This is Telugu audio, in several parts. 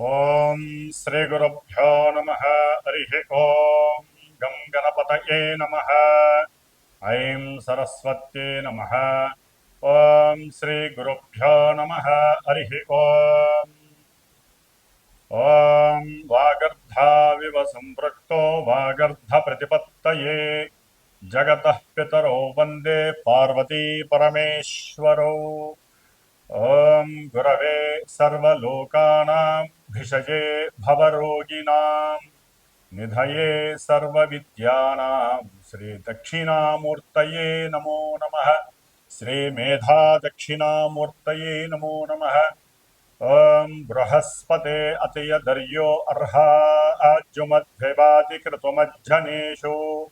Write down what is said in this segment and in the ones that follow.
ॐ श्रीगुरुभ्यो नमः, हरिः ॐ गं गणपतये नमः, ऐं सरस्वत्यै नमः। ॐ श्रीगुरुभ्यो नमः, हरिः ॐ ॐ वागर्धाविव सम्पृक्तो वागर्धप्रतिपत्तये जगतः पितरो वंदे पार्वतीपरमेश्वरौ ॐ गुरवे सर्वलोकानाम् भिषजे भवरोगिणां निधये सर्वविद्यानां श्रीदक्षिणामूर्तये नमो नमः, श्रीमेधादक्षिणामूर्तये नमो नमः। ॐ बृहस्पते अतयदर्यो अर्हा आज्युमद्भिवादिकृतमज्जनेषु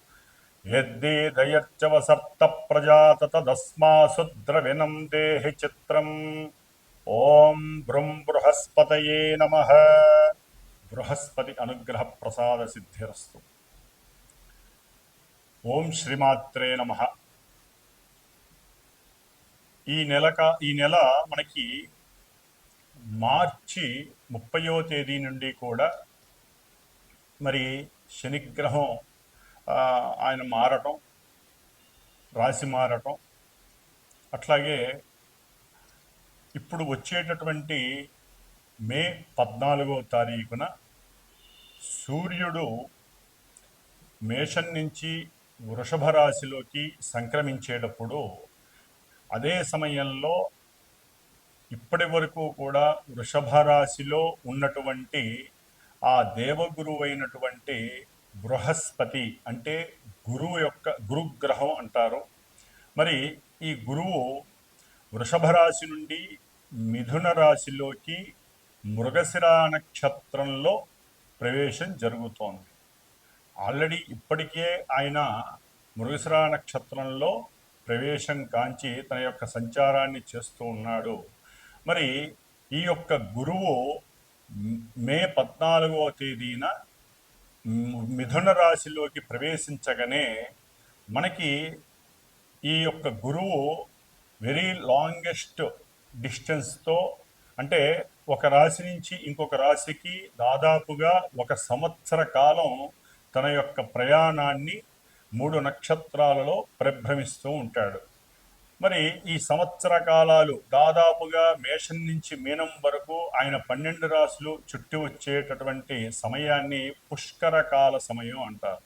यद्दीदयच्चवसर्त प्रजात तदस्मासु द्रविणं देहि चित्रम्। ఓం భ్రం బృహస్పతయే నమ. బృహస్పతి అనుగ్రహ ప్రసాద సిద్ధిరస్తు. ఓం శ్రీమాత్రే నమ. ఈ నెలక ఈ నెల మనకి మార్చి ముప్పయో తేదీ నుండి కూడా మరి శనిగ్రహం ఆయన మారటం రాశి మారటం అట్లాగే ఇప్పుడు వచ్చేటటువంటి మే పద్నాలుగో తారీఖున సూర్యుడు మేషం నుంచి వృషభ రాశిలోకి సంక్రమించేటప్పుడు అదే సమయంలో ఇప్పటి వరకు కూడా వృషభ రాశిలో ఉన్నటువంటి ఆ దేవగురువు అయినటువంటి బృహస్పతి అంటే గురువు యొక్క గురుగ్రహం అంటారు. మరి ఈ గురువు వృషభ రాశి నుండి మిథున రాశిలోకి మృగశిర నక్షత్రంలో ప్రవేశం జరుగుతోంది. ఆల్రెడీ ఇప్పటికే ఆయన మృగశిర నక్షత్రంలో ప్రవేశం కాంచి తన యొక్క సంచారాన్ని చేస్తూ ఉన్నాడు. మరి ఈ యొక్క గురువు మే పద్నాలుగవ తేదీన మిథున రాశిలోకి ప్రవేశించగానే మనకి ఈ యొక్క గురువు వెరీ లాంగెస్ట్ డిస్టెన్స్తో అంటే ఒక రాశి నుంచి ఇంకొక రాశికి దాదాపుగా ఒక సంవత్సర కాలం తన యొక్క ప్రయాణాన్ని మూడు నక్షత్రాలలో ప్రభ్రమిస్తూ ఉంటాడు. మరి ఈ సంవత్సర కాలాలు దాదాపుగా మేషం నుంచి మీనం వరకు ఆయన పన్నెండు రాశులు చుట్టి వచ్చేటటువంటి సమయాన్ని పుష్కర కాల సమయం అంటారు.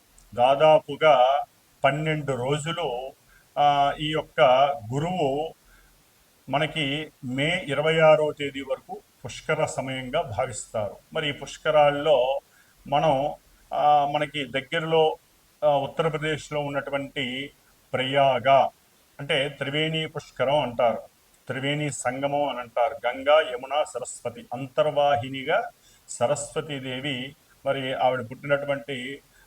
దాదాపుగా పన్నెండు రోజులు ఈ యొక్క గురువు మనకి మే ఇరవై ఆరో తేదీ వరకు పుష్కర సమయంగా భావిస్తారు. మరి ఈ పుష్కరాల్లో మనం మనకి దగ్గరలో ఉత్తరప్రదేశ్లో ఉన్నటువంటి ప్రయాగ అంటే త్రివేణి పుష్కరం అంటారు. త్రివేణి సంగమం అని అంటారు. గంగా యమున సరస్వతి అంతర్వాహినిగా సరస్వతీదేవి మరి ఆవిడ పుట్టినటువంటి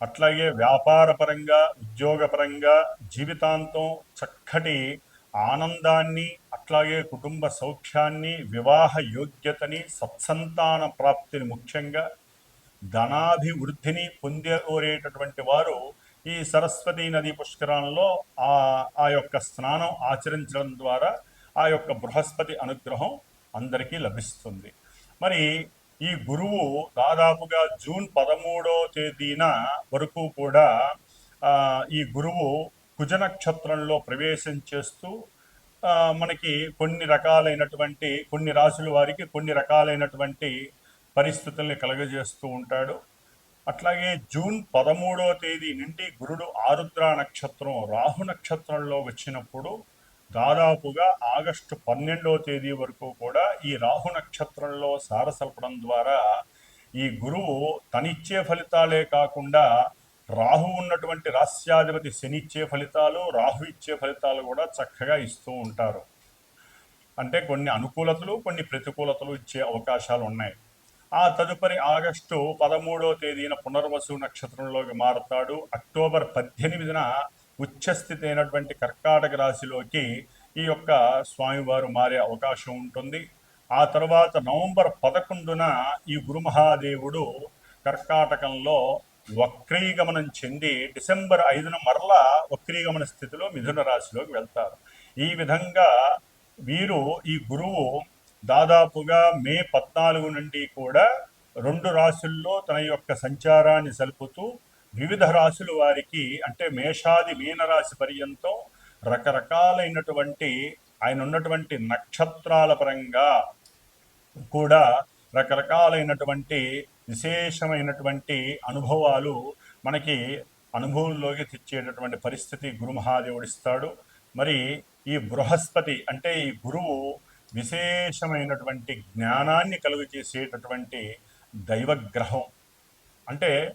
అట్లాగే వ్యాపారపరంగా ఉద్యోగపరంగా జీవితాంతం చక్కటి ఆనందాన్ని అట్లాగే కుటుంబ సౌఖ్యాన్ని వివాహ యోగ్యతని సత్సంతాన ప్రాప్తిని ముఖ్యంగా ధనాభివృద్ధిని పొందేటటువంటి వారు ఈ సరస్వతీ నది పుష్కరాలలో ఆ ఆ యొక్క స్నానం ఆచరించడం ద్వారా ఆ యొక్క బృహస్పతి అనుగ్రహం అందరికీ లభిస్తుంది. మరి ఈ గురువు దాదాపుగా జూన్ పదమూడో తేదీన వరకు కూడా ఈ గురువు కుజ నక్షత్రంలో ప్రవేశం చేస్తూ మనకి కొన్ని రకాలైనటువంటి కొన్ని రాసుల వారికి కొన్ని రకాలైనటువంటి పరిస్థితుల్ని కలగజేస్తూ ఉంటాడు. అట్లాగే జూన్ పదమూడవ తేదీ నుండి గురుడు ఆరుద్ర నక్షత్రం రాహు నక్షత్రంలో వచ్చినప్పుడు దాదాపుగా ఆగస్టు పన్నెండవ తేదీ వరకు కూడా ఈ రాహు నక్షత్రంలో సారసలపడం ద్వారా ఈ గురువు తనిచ్చే ఫలితాలే కాకుండా రాహు ఉన్నటువంటి రాస్యాధిపతి శనిచ్చే ఫలితాలు రాహు ఇచ్చే ఫలితాలు కూడా చక్కగా ఇస్తూ ఉంటారు. అంటే కొన్ని అనుకూలతలు కొన్ని ప్రతికూలతలు ఇచ్చే అవకాశాలు ఉన్నాయి. ఆ తదుపరి ఆగస్టు పదమూడవ తేదీన పునర్వసు నక్షత్రంలోకి మారుతాడు. అక్టోబర్ పద్దెనిమిదిన ఉచ్చస్థితి అయినటువంటి కర్కాటక రాశిలోకి ఈ యొక్క స్వామివారు మారే అవకాశం ఉంటుంది. ఆ తర్వాత నవంబర్ పదకొండున ఈ గురు మహాదేవుడు కర్కాటకంలో వక్రీగమనం చెంది డిసెంబర్ ఐదున మరలా వక్రీగమన స్థితిలో మిథున రాశిలోకి వెళ్తారు. ఈ విధంగా వీరు ఈ గురువు దాదాపుగా మే పద్నాలుగు నుండి కూడా రెండు రాశుల్లో తన యొక్క సంచారాన్ని సలుపుతూ వివిధ రాశుల వారికి అంటే మేషాది మీనరాశి పర్యంతం రకరకాలైనటువంటి ఆయన ఉన్నటువంటి నక్షత్రాల పరంగా కూడా రకరకాలైనటువంటి విశేషమైనటువంటి అనుభవాలు మనకి అనుభవంలోకి తెచ్చేటటువంటి పరిస్థితి గురు మహాదేవుడు ఇస్తాడు. మరి ఈ బృహస్పతి అంటే ఈ గురువు విశేషమైనటువంటి జ్ఞానాన్ని కలుగు చేసేటటువంటి దైవగ్రహం. అంటే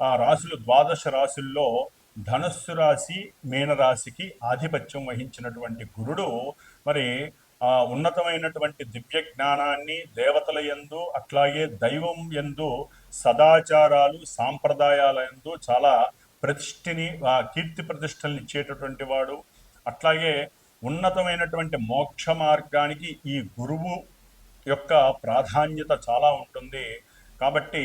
ఆ, రాశులు ద్వాదశ రాశుల్లో ధనస్సు రాశి మీనరాశికి ఆధిపత్యం వహించినటువంటి గురుడు మరి ఆ ఉన్నతమైనటువంటి దివ్య జ్ఞానాన్ని దేవతల యందు అట్లాగే దైవం యందు సదాచారాలు సాంప్రదాయాల యందు చాలా ప్రతిష్ఠిని ఆ, కీర్తి ప్రతిష్టలను ఇచ్చేటటువంటి వాడు. అట్లాగే ఉన్నతమైనటువంటి మోక్ష మార్గానికి ఈ గురువు యొక్క ప్రాధాన్యత చాలా ఉంటుంది. కాబట్టి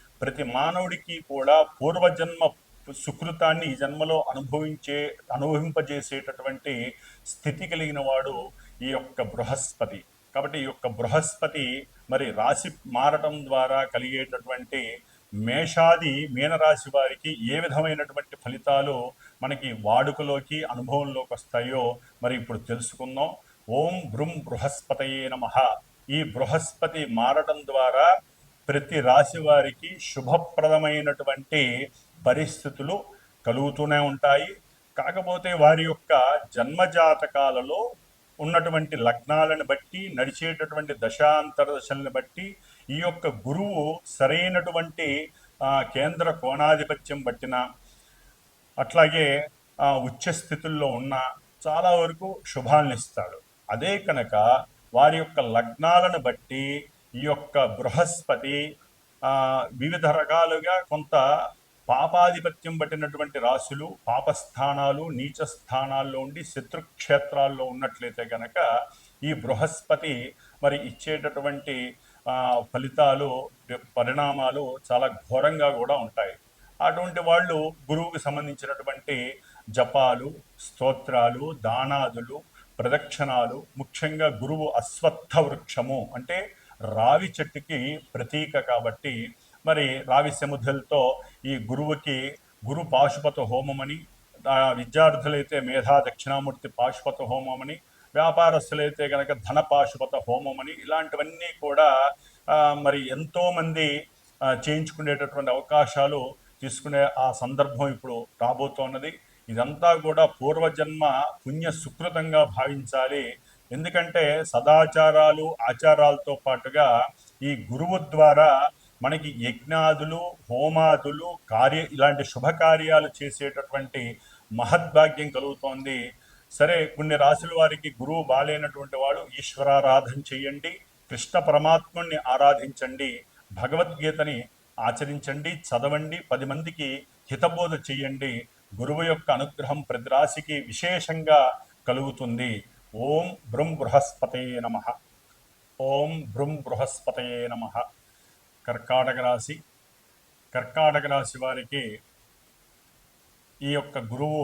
ప్రతి మానవుడికి కూడా పూర్వజన్మ సుకృతాన్ని ఈ జన్మలో అనుభవించే అనుభవింపజేసేటటువంటి స్థితి కలిగిన వాడు ఈ యొక్క బృహస్పతి. కాబట్టి ఈ యొక్క బృహస్పతి మరి రాశి మారటం ద్వారా కలిగేటటువంటి మేషాది మీనరాశి వారికి ఏ విధమైనటువంటి ఫలితాలు మనకి వాడుకలోకి అనుభవంలోకి వస్తాయో మరి ఇప్పుడు తెలుసుకుందాం. ఓం బృం బృహస్పతయే నమ. ఈ బృహస్పతి మారటం ద్వారా ప్రతి రాశి వారికి శుభప్రదమైనటువంటి పరిస్థితులు కలుగుతూనే ఉంటాయి. కాకపోతే వారి యొక్క జన్మజాతకాలలో ఉన్నటువంటి లగ్నాలను బట్టి నడిచేటటువంటి దశాంతర దశలను బట్టి ఈ యొక్క గురువు సరైనటువంటి కేంద్ర కోణాధిపత్యం బట్టిన అట్లాగే ఆ, ఉచ్చ స్థితుల్లో ఉన్న చాలా వరకు శుభాలను ఇస్తాడు. అదే కనుక వారి యొక్క లగ్నాలను బట్టి ఈ యొక్క బృహస్పతి వివిధ రకాలుగా కొంత పాపాధిపత్యం పట్టినటువంటి రాశులు పాపస్థానాలు నీచ స్థానాల్లో ఉండి శత్రుక్షేత్రాల్లో ఉన్నట్లయితే కనుక ఈ బృహస్పతి మరి ఇచ్చేటటువంటి ఫలితాలు పరిణామాలు చాలా ఘోరంగా కూడా ఉంటాయి. అటువంటి వాళ్ళు గురువుకు సంబంధించినటువంటి జపాలు స్తోత్రాలు దానాదులు ప్రదక్షిణాలు ముఖ్యంగా గురువు అశ్వత్థ వృక్షము అంటే రావి చెట్టుకి ప్రతీక కాబట్టి మరి రావి సముద్రలతో ఈ గురువుకి గురు పాశుపత హోమమని ఆ విద్యార్థులైతే మేధా దక్షిణామూర్తి పాశుపత హోమమని వ్యాపారస్తులైతే కనుక ధన పాశుపత హోమమని ఇలాంటివన్నీ కూడా మరి ఎంతోమంది చేయించుకునేటటువంటి అవకాశాలు తీసుకునే ఆ సందర్భం ఇప్పుడు రాబోతోన్నది. ఇదంతా కూడా పూర్వజన్మ పుణ్య సుకృతంగా భావించాలి. ఎందుకంటే సదాచారాలు ఆచారాలతో పాటుగా ఈ గురువు ద్వారా మనకి యజ్ఞాదులు హోమాదులు కార్య ఇలాంటి శుభకార్యాలు చేసేటటువంటి మహద్భాగ్యం కలుగుతోంది. సరే కొన్ని రాశుల వారికి గురువు బాలేనటువంటి వాడు ఈశ్వరారాధన చేయండి కృష్ణ పరమాత్ముణ్ణి ఆరాధించండి భగవద్గీతని ఆచరించండి చదవండి పది మందికి హితబోధ చేయండి. గురువు యొక్క అనుగ్రహం ప్రతి రాశికి విశేషంగా కలుగుతుంది. ఓం భృం బృహస్పతే నమ. ఓం భృం బృహస్పతయే నమ. కర్కాటక రాశి. కర్కాటక రాశి వారికి ఈ యొక్క గురువు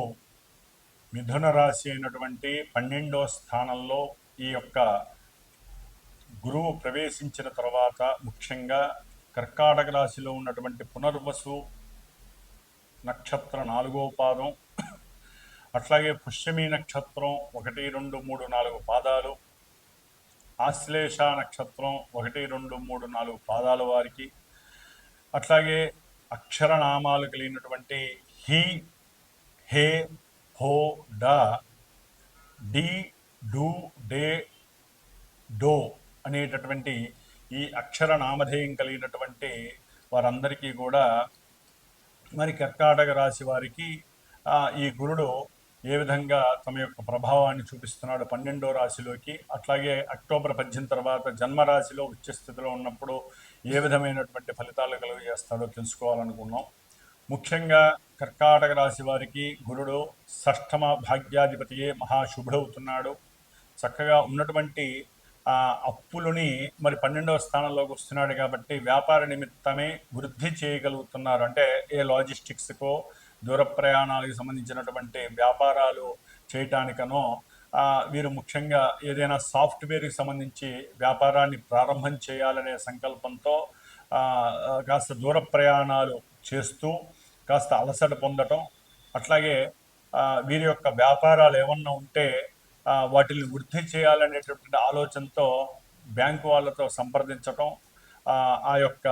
మిథున రాశి అయినటువంటి పన్నెండో స్థానంలో ఈ యొక్క గురువు ప్రవేశించిన తర్వాత ముఖ్యంగా కర్కాటక రాశిలో ఉన్నటువంటి పునర్వసు నక్షత్ర నాలుగో పాదం అట్లాగే పుష్యమి నక్షత్రం ఒకటి రెండు మూడు నాలుగు పాదాలు ఆశ్లేష నక్షత్రం ఒకటి రెండు మూడు నాలుగు పాదాల వారికి అట్లాగే అక్షరనామాలు కలిగినటువంటి హి హే హో డా డి డు డే డో అనేటటువంటి ఈ అక్షర నామధేయం కలిగినటువంటి వారందరికీ కూడా మరి కర్కాటక రాశి వారికి ఈ గురుడు ఏ విధంగా తమ యొక్క ప్రభావాన్ని చూపిస్తున్నాడు పన్నెండో రాశిలోకి అట్లాగే అక్టోబర్ పద్దెనిమిది తర్వాత జన్మరాశిలో ఉచ్చస్థితిలో ఉన్నప్పుడు ఏ విధమైనటువంటి ఫలితాలు కలుగజేస్తాడో తెలుసుకోవాలనుకున్నాం. ముఖ్యంగా కర్కాటక రాశి వారికి గురుడు షష్ఠమ భాగ్యాధిపతియే మహాశుభుడవుతున్నాడు. చక్కగా ఉన్నటువంటి ఆ అప్పులని మరి పన్నెండవ స్థానంలోకి వస్తున్నాడు కాబట్టి వ్యాపార నిమిత్తమే వృద్ధి చేయగలుగుతున్నారు. అంటే ఏ లాజిస్టిక్స్కో దూర ప్రయాణాలకు సంబంధించినటువంటి వ్యాపారాలు చేయటానికనో వీరు ముఖ్యంగా ఏదైనా సాఫ్ట్వేర్కి సంబంధించి వ్యాపారాన్ని ప్రారంభం చేయాలనే సంకల్పంతో కాస్త దూర ప్రయాణాలు చేస్తూ కాస్త అలసట పొందటం అట్లాగే వీరి యొక్క వ్యాపారాలు ఏమన్నా ఉంటే వాటిని వృద్ధి చేయాలనేటటువంటి ఆలోచనతో బ్యాంకు వాళ్ళతో సంప్రదించటం ఆ యొక్క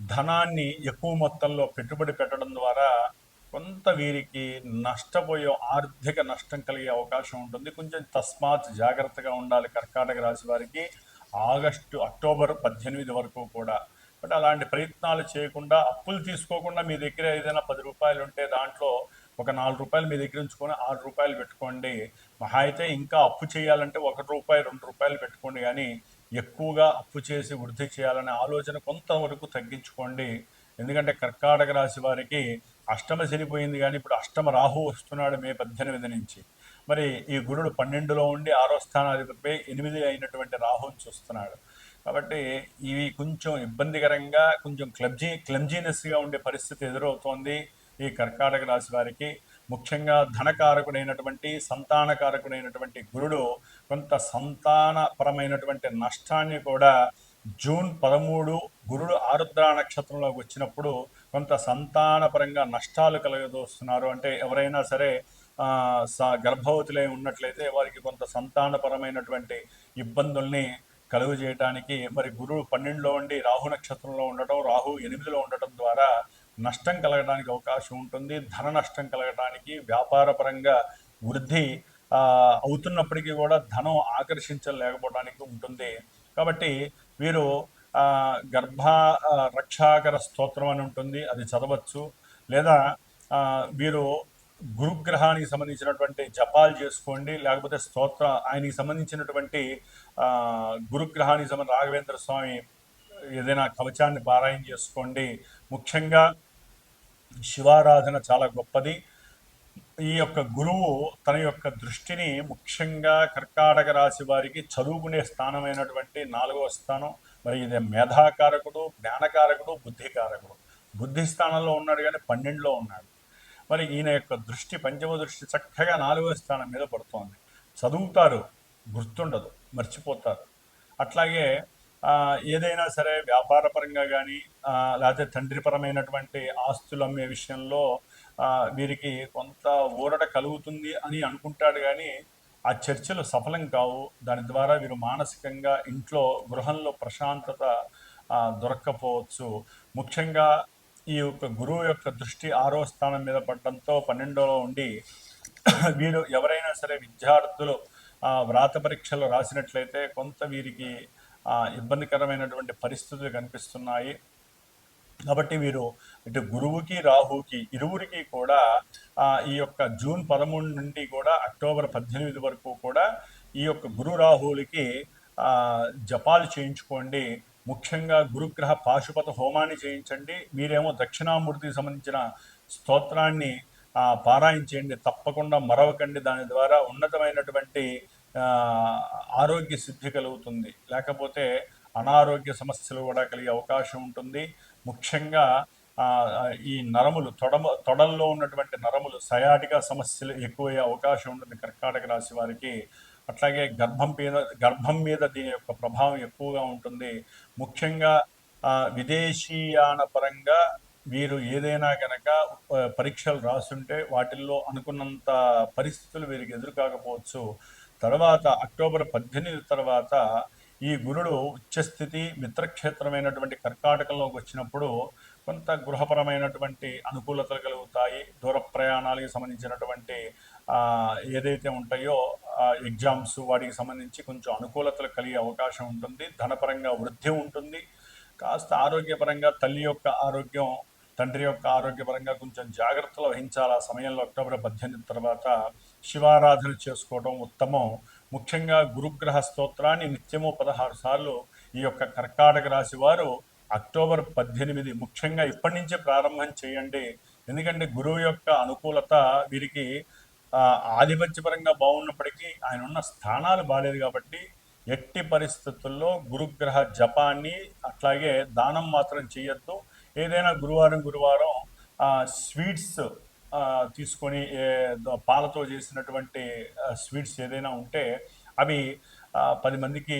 ధనాన్ని ఎక్కువ మొత్తంలో పెట్టుబడి పెట్టడం ద్వారా కొంత వీరికి నష్టపోయే ఆర్థిక నష్టం కలిగే అవకాశం ఉంటుంది. కొంచెం తస్మాత్ జాగ్రత్తగా ఉండాలి కర్కాటక రాశి వారికి. ఆగస్టు అక్టోబర్ పద్దెనిమిది వరకు కూడా. బట్ అలాంటి ప్రయత్నాలు చేయకుండా అప్పులు తీసుకోకుండా మీ దగ్గర ఏదైనా పది రూపాయలు ఉంటే దాంట్లో ఒక నాలుగు రూపాయలు మీ దగ్గర ఉంచుకొని ఆరు రూపాయలు పెట్టుకోండి. మహా అయితే ఇంకా అప్పు చేయాలంటే ఒక రూపాయి రెండు రూపాయలు పెట్టుకోండి. కానీ ఎక్కువగా అప్పు చేసి వృద్ధి చేయాలనే ఆలోచన కొంతవరకు తగ్గించుకోండి. ఎందుకంటే కర్కాటక రాశి వారికి అష్టమ చనిపోయింది కానీ ఇప్పుడు అష్టమ రాహు వస్తున్నాడు మే పద్దెనిమిది నుంచి. మరి ఈ గురుడు పన్నెండులో ఉండి ఆరో స్థానాధిపతిపై ఎనిమిది అయినటువంటి రాహుని చూస్తున్నాడు. కాబట్టి ఇవి కొంచెం ఇబ్బందికరంగా కొంచెం క్లబ్జీ క్లమ్జీనెస్గా ఉండే పరిస్థితి ఎదురవుతోంది ఈ కర్కాటక రాశి వారికి. ముఖ్యంగా ధనకారకుడైనటువంటి సంతానకారకుడైనటువంటి గురుడు కొంత సంతానపరమైనటువంటి నష్టాన్ని కూడా జూన్ పదమూడు గురుడు ఆరుద్ర నక్షత్రంలోకి వచ్చినప్పుడు కొంత సంతానపరంగా నష్టాలు కలగదోస్తున్నారు. అంటే ఎవరైనా సరే స- గర్భవతులై ఉన్నట్లయితే వారికి కొంత సంతానపరమైనటువంటి ఇబ్బందుల్ని కలుగు చేయటానికి మరి గురువు పన్నెండులో ఉండి రాహు నక్షత్రంలో ఉండటం రాహు ఎనిమిదిలో ఉండటం ద్వారా నష్టం కలగడానికి అవకాశం ఉంటుంది. ధన నష్టం కలగడానికి వ్యాపారపరంగా వృద్ధి అవుతున్నప్పటికీ కూడా ధనం ఆకర్షించలేకపోవడానికి ఉంటుంది. కాబట్టి వీరు గర్భ రక్షాకర స్తోత్రం అని ఉంటుంది అది చదవచ్చు. లేదా వీరు గురుగ్రహానికి సంబంధించినటువంటి జపాలు చేసుకోండి లేకపోతే స్తోత్ర ఆయనకి సంబంధించినటువంటి గురుగ్రహానికి సంబంధించిన రాఘవేంద్ర స్వామి ఏదైనా కవచాన్ని పారాయణ చేసుకోండి. ముఖ్యంగా శివారాధన చాలా గొప్పది. ఈ యొక్క గురువు తన యొక్క దృష్టిని ముఖ్యంగా కర్కాటక రాశి వారికి చదువుకునే స్థానమైనటువంటి నాలుగవ స్థానం మరి ఇది మేధాకారకుడు జ్ఞానకారకుడు బుద్ధికారకుడు. బుద్ధి స్థానంలో ఉన్నాడు కానీ పన్నెండులో ఉన్నాడు. మరి ఈయన యొక్క దృష్టి పంచమ దృష్టి చక్కగా నాలుగో స్థానం మీద పడుతోంది. చదువుతారు గుర్తుండదు మర్చిపోతారు. అట్లాగే ఏదైనా సరే వ్యాపారపరంగా కానీ లేకపోతే తండ్రిపరమైనటువంటి ఆస్తులు అమ్మే విషయంలో వీరికి కొంత ఊరట కలుగుతుంది అని అనుకుంటాడు కానీ ఆ చర్చలు సఫలం కావు. దాని ద్వారా వీరు మానసికంగా ఇంట్లో గృహంలో ప్రశాంతత దొరక్కపోవచ్చు. ముఖ్యంగా ఈ యొక్క గురువు యొక్క దృష్టి ఆరో స్థానం మీద పడడంతో పన్నెండోలో ఉండి వీరు ఎవరైనా సరే విద్యార్థులు వ్రాత పరీక్షలు రాసినట్లయితే కొంత వీరికి ఇబ్బందికరమైనటువంటి పరిస్థితులు కనిపిస్తున్నాయి. కాబట్టి వీరు ఇటు గురువుకి రాహుకి ఇరువురికి కూడా ఈ యొక్క జూన్ పదమూడు నుండి కూడా అక్టోబర్ పద్దెనిమిది వరకు కూడా ఈ యొక్క గురు రాహువులకి జపాలు చేయించుకోండి. ముఖ్యంగా గురుగ్రహ పాశుపత హోమాన్ని చేయించండి. మీరేమో దక్షిణామూర్తికి సంబంధించిన స్తోత్రాన్ని పారాయించండి పారాయించేయండి తప్పకుండా మరవకండి. దాని ద్వారా ఉన్నతమైనటువంటి ఆరోగ్య సిద్ధి కలుగుతుంది. లేకపోతే అనారోగ్య సమస్యలు కూడా కలిగే అవకాశం ఉంటుంది. ముఖ్యంగా ఈ నరములు తొడమ తొడల్లో ఉన్నటువంటి నరములు సయాటిగా సమస్యలు ఎక్కువయ్యే అవకాశం ఉంటుంది కర్కాటక రాశి వారికి. అట్లాగే గర్భం మీద గర్భం మీద దీని యొక్క ప్రభావం ఎక్కువగా ఉంటుంది. ముఖ్యంగా విదేశీయాన పరంగా వీరు ఏదైనా కనుక పరీక్షలు రాసుంటే వాటిల్లో అనుకున్నంత పరిస్థితులు వీరికి ఎదురుకాకపోవచ్చు. తర్వాత అక్టోబర్ పద్దెనిమిది తర్వాత ఈ గురుడు ఉచ్చస్థితి మిత్రక్షేత్రమైనటువంటి కర్కాటకంలోకి వచ్చినప్పుడు కొంత గృహపరమైనటువంటి అనుకూలతలు కలుగుతాయి. దూర ప్రయాణాలకు సంబంధించినటువంటి ఏదైతే ఉంటాయో ఎగ్జామ్స్ వాటికి సంబంధించి కొంచెం అనుకూలతలు కలిగే అవకాశం ఉంటుంది. ధనపరంగా వృద్ధి ఉంటుంది. కాస్త ఆరోగ్యపరంగా తల్లి యొక్క ఆరోగ్యం తండ్రి యొక్క ఆరోగ్యపరంగా కొంచెం జాగ్రత్తలు వహించాలి. ఆ సమయంలో అక్టోబర్ పద్దెనిమిది తర్వాత శివారాధన చేసుకోవడం ఉత్తమం. ముఖ్యంగా గురుగ్రహ స్తోత్రాన్ని నిత్యము పదహారు సార్లు ఈ యొక్క కర్కాటక రాశి వారు అక్టోబర్ పద్దెనిమిది ముఖ్యంగా ఇప్పటి నుంచే ప్రారంభం చేయండి. ఎందుకంటే గురువు యొక్క అనుకూలత వీరికి ఆధిపత్యపరంగా బాగున్నప్పటికీ ఆయన ఉన్న స్థానాలు బాగాలేదు కాబట్టి ఎట్టి పరిస్థితుల్లో గురుగ్రహ జపాన్ని అట్లాగే దానం మాత్రం చేయొద్దు. ఏదైనా గురువారం గురువారం స్వీట్స్ తీసుకొని ఏ, పాలతో చేసినటువంటి స్వీట్స్ ఏదైనా ఉంటే అవి పది మందికి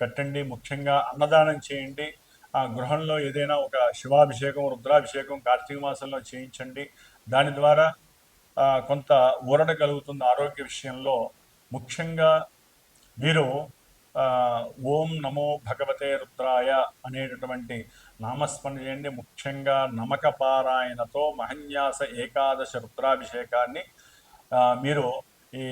పెట్టండి. ముఖ్యంగా అన్నదానం చేయండి. గృహంలో ఏదైనా ఒక శివాభిషేకం రుద్రాభిషేకం కార్తీక మాసంలో చేయించండి. దాని ద్వారా కొంత ఊరట కలుగుతుంది ఆరోగ్య విషయంలో. ముఖ్యంగా మీరు ఓం నమో భగవతే రుద్రాయ అనేటటువంటి నామస్మరణ చేయండి ముఖ్యంగా నమక పారాయణతో మహన్యాస ఏకాదశ రుద్రాభిషేకాన్ని మీరు ఈ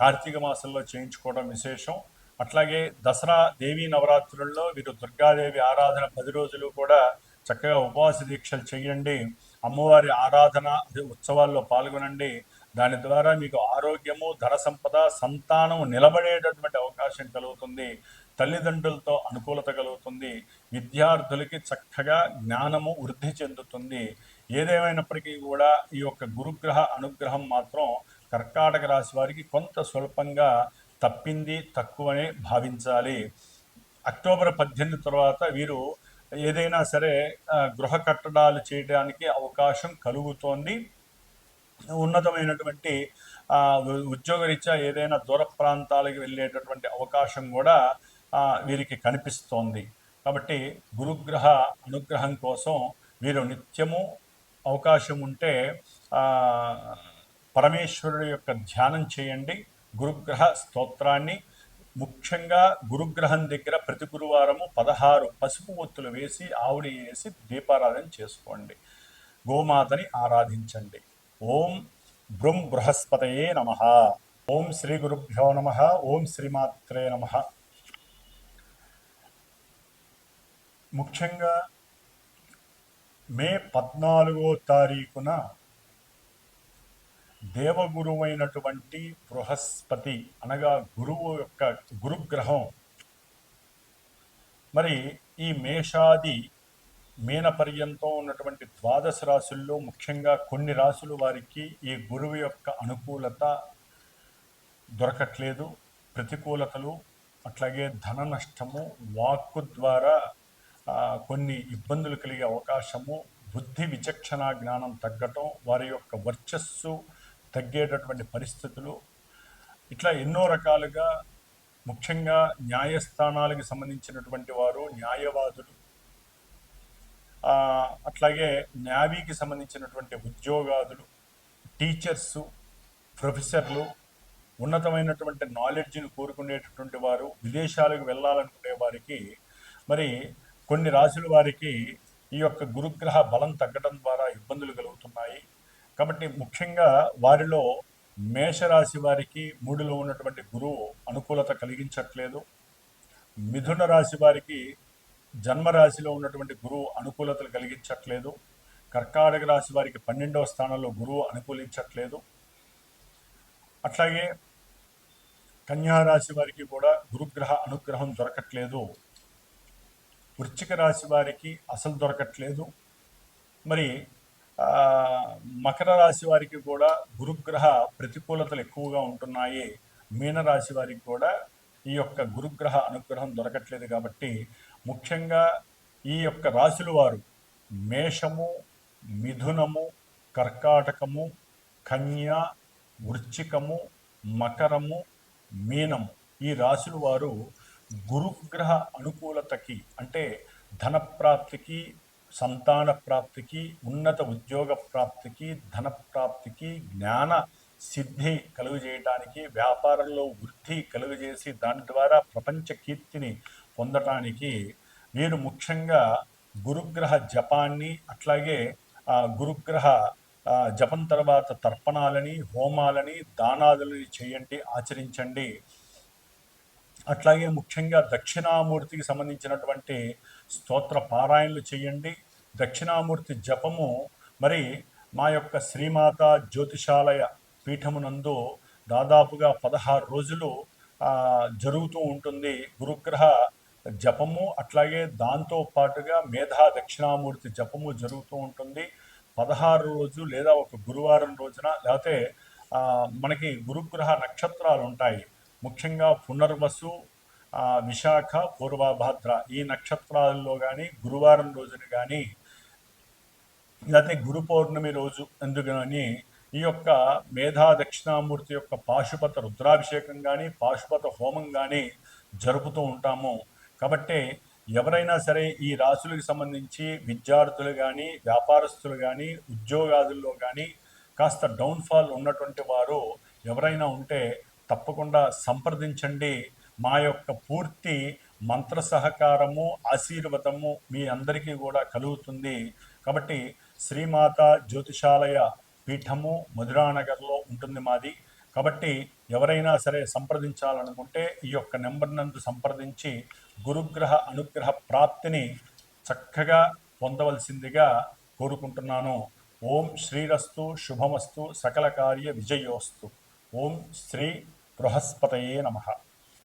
కార్తీక మాసంలో చేయించుకోవడం విశేషం. అట్లాగే దసరా దేవీ నవరాత్రుల్లో వీరు దుర్గాదేవి ఆరాధన పది రోజులు కూడా చక్కగా ఉపవాస దీక్షలు చేయండి. అమ్మవారి ఆరాధన ఉత్సవాల్లో పాల్గొనండి. దాని ద్వారా మీకు ఆరోగ్యము ధన సంపద సంతానం నిలబడేటటువంటి అవకాశం కలుగుతుంది. తల్లిదండ్రులతో అనుకూలత కలుగుతుంది. విద్యార్థులకి చక్కగా జ్ఞానము వృద్ధి చెందుతుంది. ఏదేమైనప్పటికీ కూడా ఈ యొక్క గురుగ్రహ అనుగ్రహం మాత్రం కర్కాటక రాశి వారికి కొంత స్వల్పంగా తప్పింది తక్కువనే భావించాలి. అక్టోబర్ పద్దెనిమిది తర్వాత వీరు ఏదైనా సరే గృహ కట్టడాలు చేయడానికి అవకాశం కలుగుతోంది. ఉన్నతమైనటువంటి ఉద్యోగరీత్యా ఏదైనా దూర ప్రాంతాలకు వెళ్ళేటటువంటి అవకాశం కూడా వీరికి కనిపిస్తోంది. కాబట్టి గురుగ్రహ అనుగ్రహం కోసం వీరు నిత్యము అవకాశం ఉంటే పరమేశ్వరుడు యొక్క ధ్యానం చేయండి. గురుగ్రహ స్తోత్రాన్ని. ముఖ్యంగా గురుగ్రహం దగ్గర ప్రతి గురువారము పదహారు పసుపు ఒత్తులు వేసి ఆవుడి వేసి దీపారాధన చేసుకోండి. గోమాతని ఆరాధించండి. ఓం బృం బృహస్పతయే నమ. ఓం శ్రీ గురుభ్యో నమ. ఓం శ్రీమాత్రే నమ. ముఖ్యంగా మే పద్నాలుగో తారీఖున దేవగురువైనటువంటి బృహస్పతి అనగా గురువు యొక్క గురుగ్రహం. మరి ఈ మేషాది మీన పర్యంతం ఉన్నటువంటి ద్వాదశ రాశుల్లో ముఖ్యంగా కొన్ని రాశులు వారికి ఈ గురువు యొక్క అనుకూలత దొరకట్లేదు. ప్రతికూలతలు అట్లాగే ధన నష్టము వాక్కు ద్వారా కొన్ని ఇబ్బందులు కలిగే అవకాశము బుద్ధి విచక్షణ జ్ఞానం తగ్గటం వారి యొక్క వర్చస్సు తగ్గేటటువంటి పరిస్థితులు. ఇట్లా ఎన్నో రకాలుగా ముఖ్యంగా న్యాయస్థానాలకు సంబంధించినటువంటి వారు న్యాయవాదులు అట్లాగే నావీకి సంబంధించినటువంటి ఉద్యోగాదులు టీచర్సు ప్రొఫెసర్లు ఉన్నతమైనటువంటి నాలెడ్జ్ని కోరుకునేటటువంటి వారు విదేశాలకు వెళ్ళాలనుకునే వారికి మరి కొన్ని రాశుల వారికి ఈ యొక్క గురుగ్రహ బలం తగ్గడం ద్వారా ఇబ్బందులు కలుగుతున్నాయి. కాబట్టి ముఖ్యంగా వారిలో మేషరాశి వారికి మూడులో ఉన్నటువంటి గురువు అనుకూలత కలిగించట్లేదు. మిథున రాశి వారికి జన్మరాశిలో ఉన్నటువంటి గురువు అనుకూలతలు కలిగించట్లేదు. కర్కాటక రాశి వారికి పన్నెండవ స్థానంలో గురువు అనుకూలించట్లేదు. అట్లాగే కన్యా రాశి వారికి కూడా గురుగ్రహ అనుగ్రహం దొరకట్లేదు. వృశ్చిక రాశి వారికి అసలు దొరకట్లేదు. మరి మకర రాశి వారికి కూడా గురుగ్రహ ప్రతికూలతలు ఎక్కువగా ఉంటున్నాయి. మీనరాశి వారికి కూడా ఈ యొక్క గురుగ్రహ అనుగ్రహం దొరకట్లేదు కాబట్టి ముఖ్యంగా ఈ యొక్క రాశుల వారు మేషము మిథునము కర్కాటకము కన్య వృశ్చికము మకరము మీనము. ఈ రాశుల వారు గురుగ్రహ అనుకూలతకి అంటే ధన ప్రాప్తికి సంతాన ప్రాప్తికి ఉన్నత ఉద్యోగ ప్రాప్తికి ధన ప్రాప్తికి జ్ఞాన సిద్ధి కలుగజేయడానికి వ్యాపారంలో వృద్ధి కలుగజేసి దాని ద్వారా ప్రపంచ కీర్తిని పొందటానికి నేను ముఖ్యంగా గురుగ్రహ జపాన్ని అట్లాగే గురుగ్రహ జపం తర్వాత తర్పణాలని హోమాలని దానాదులని చేయండి ఆచరించండి. అట్లాగే ముఖ్యంగా దక్షిణామూర్తికి సంబంధించినటువంటి స్తోత్ర పారాయణలు చేయండి. దక్షిణామూర్తి జపము మరి మా యొక్క శ్రీమాత జ్యోతిషాలయ పీఠమునందు దాదాపుగా పదహారు రోజులు జరుగుతూ ఉంటుంది. గురుగ్రహ జపము అట్లాగే దాంతో పాటుగా మేధా దక్షిణామూర్తి జపము జరుగుతూ ఉంటుంది. పదహారు రోజు లేదా ఒక గురువారం రోజున లేకపోతే మనకి గురుగ్రహ నక్షత్రాలు ఉంటాయి ముఖ్యంగా పునర్వసు విశాఖ పూర్వభాద్ర ఈ నక్షత్రాల్లో కానీ గురువారం రోజున కానీ లేకపోతే గురు పౌర్ణమి రోజు ఎందుకని ఈ యొక్క మేధా దక్షిణామూర్తి యొక్క పాశుపత రుద్రాభిషేకం కానీ పాశుపత హోమం కానీ జరుపుతూ ఉంటాము. కాబట్టి ఎవరైనా సరే ఈ రాశులకు సంబంధించి విద్యార్థులు కానీ వ్యాపారస్తులు కానీ ఉద్యోగాదుల్లో కానీ కాస్త డౌన్ఫాల్ ఉన్నటువంటి వారు ఎవరైనా ఉంటే తప్పకుండా సంప్రదించండి. మా యొక్క పూర్తి మంత్ర సహకారము ఆశీర్వదము మీ అందరికీ కూడా కలుగుతుంది. కాబట్టి శ్రీమాత జ్యోతిషాలయ పీఠము మధురానగర్లో ఉంటుంది మాది. కాబట్టి ఎవరైనా సరే సంప్రదించాలనుకుంటే ఈ యొక్క నెంబర్ నందు సంప్రదించి గురుగ్రహ అనుగ్రహ ప్రాప్తిని చక్కగా పొందవలసిందిగా కోరుకుంటున్నాను. ఓం శ్రీరస్తు శుభమస్తు సకల కార్య విజయోస్తు. ఓం శ్రీ బృహస్పతయే నమః.